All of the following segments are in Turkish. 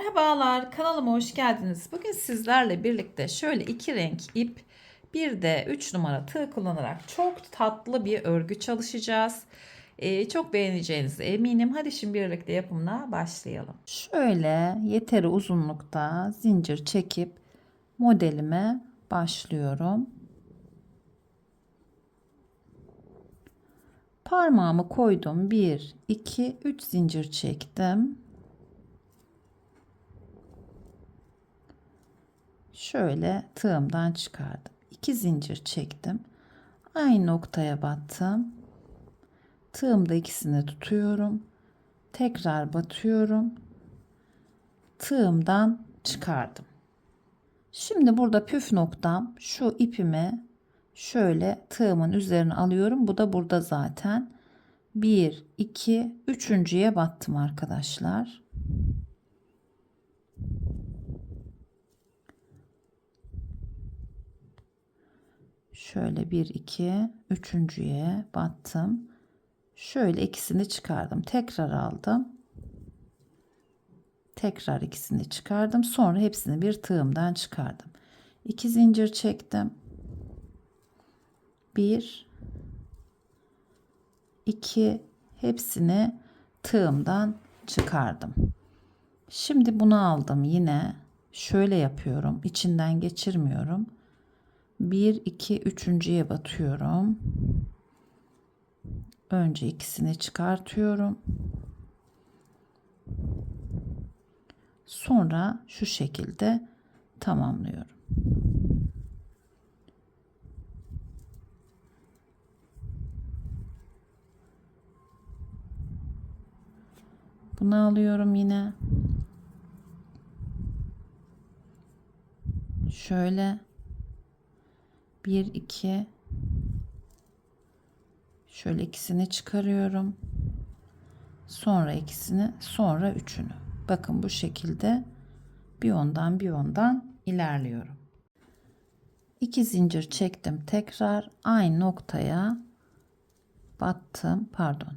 Merhabalar, kanalıma hoş geldiniz. Bugün sizlerle birlikte şöyle iki renk ip, bir de 3 numara tığ kullanarak çok tatlı bir örgü çalışacağız. Ee, çok beğeneceğinize eminim. Hadi şimdi birlikte yapımına başlayalım. Şöyle yeteri uzunlukta zincir çekip modelime başlıyorum. Parmağımı koydum. 1, 2, 3 zincir çektim. Şöyle tığımdan çıkardım. 2 zincir çektim. Aynı noktaya battım. Tığımda ikisini tutuyorum. Tekrar batıyorum. Tığımdan çıkardım. Şimdi burada püf noktam şu ipimi şöyle tığımın üzerine alıyorum. Bu da burada zaten. 1 2 üçüncüye battım arkadaşlar. Şöyle 1 2 üçüncüye battım. Şöyle ikisini çıkardım. Tekrar aldım. Tekrar ikisini çıkardım. Sonra hepsini bir tığımdan çıkardım. 2 zincir çektim. 1 2 hepsini tığımdan çıkardım. Şimdi bunu aldım yine şöyle yapıyorum. İçinden geçirmiyorum 1 2 üçüncüye batıyorum. Önce ikisini çıkartıyorum. Sonra şu şekilde tamamlıyorum. Bunu alıyorum yine. Şöyle 1 2 şöyle ikisini çıkarıyorum. Sonra ikisini, sonra üçünü. Bakın bu şekilde bir ondan bir ondan ilerliyorum. İki zincir çektim. Tekrar aynı noktaya battım. Pardon.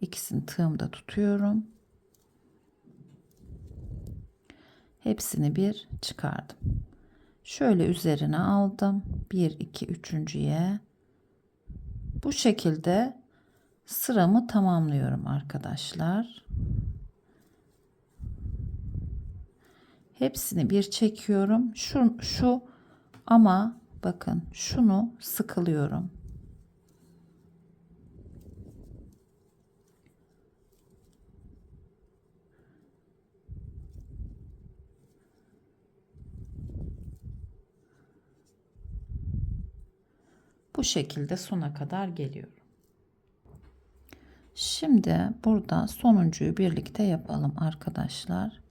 İkisini tığımda tutuyorum. Hepsini bir çıkardım. Şöyle üzerine aldım. 1 2 üçüncüye. Bu şekilde sıramı tamamlıyorum arkadaşlar. Hepsini bir çekiyorum. Şu şu ama bakın şunu sıkılıyorum. Bu şekilde sona kadar geliyorum. Şimdi burada sonuncuyu birlikte yapalım arkadaşlar.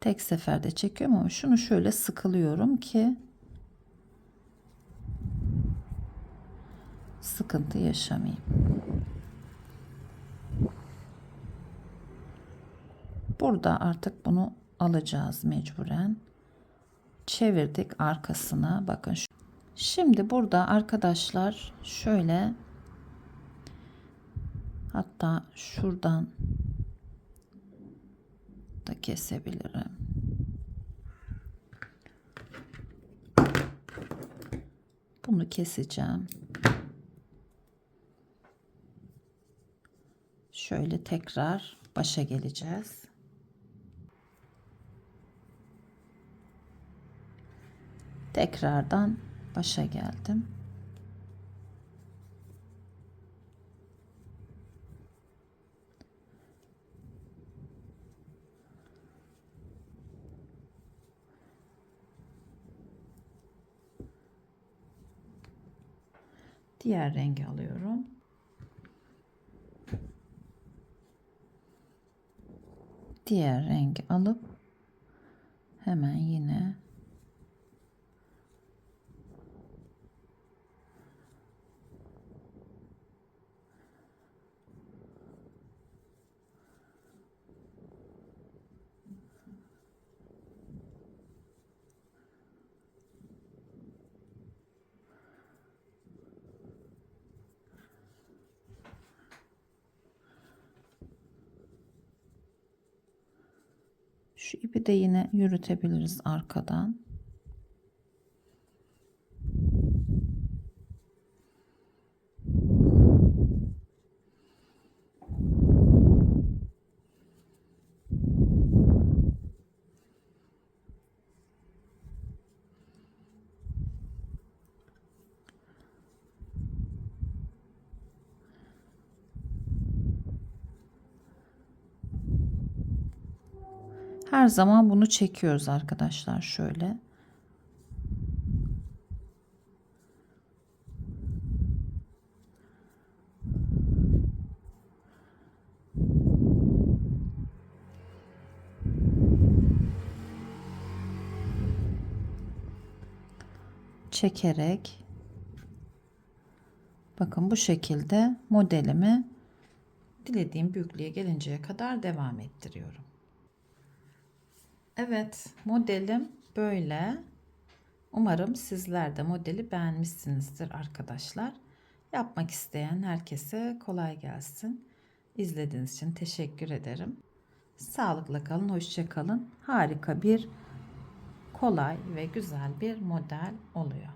Tek seferde çekiyorum ama şunu şöyle sıkılıyorum ki sıkıntı yaşamayayım. Burada artık bunu alacağız mecburen. Çevirdik arkasına. Bakın şu. Şimdi burada arkadaşlar şöyle hatta şuradan da kesebilirim. Bunu keseceğim. Şöyle tekrar başa geleceğiz. Tekrardan başa geldim. Diğer rengi alıyorum. Diğer rengi alıp hemen yine Şu ipi de yine yürütebiliriz arkadan. Her zaman bunu çekiyoruz arkadaşlar şöyle. çekerek bakın bu şekilde modelimi dilediğim büyüklüğe gelinceye kadar devam ettiriyorum. Evet, modelim böyle. Umarım sizler de modeli beğenmişsinizdir arkadaşlar. Yapmak isteyen herkese kolay gelsin. İzlediğiniz için teşekkür ederim. Sağlıkla kalın, hoşça kalın. Harika bir kolay ve güzel bir model oluyor.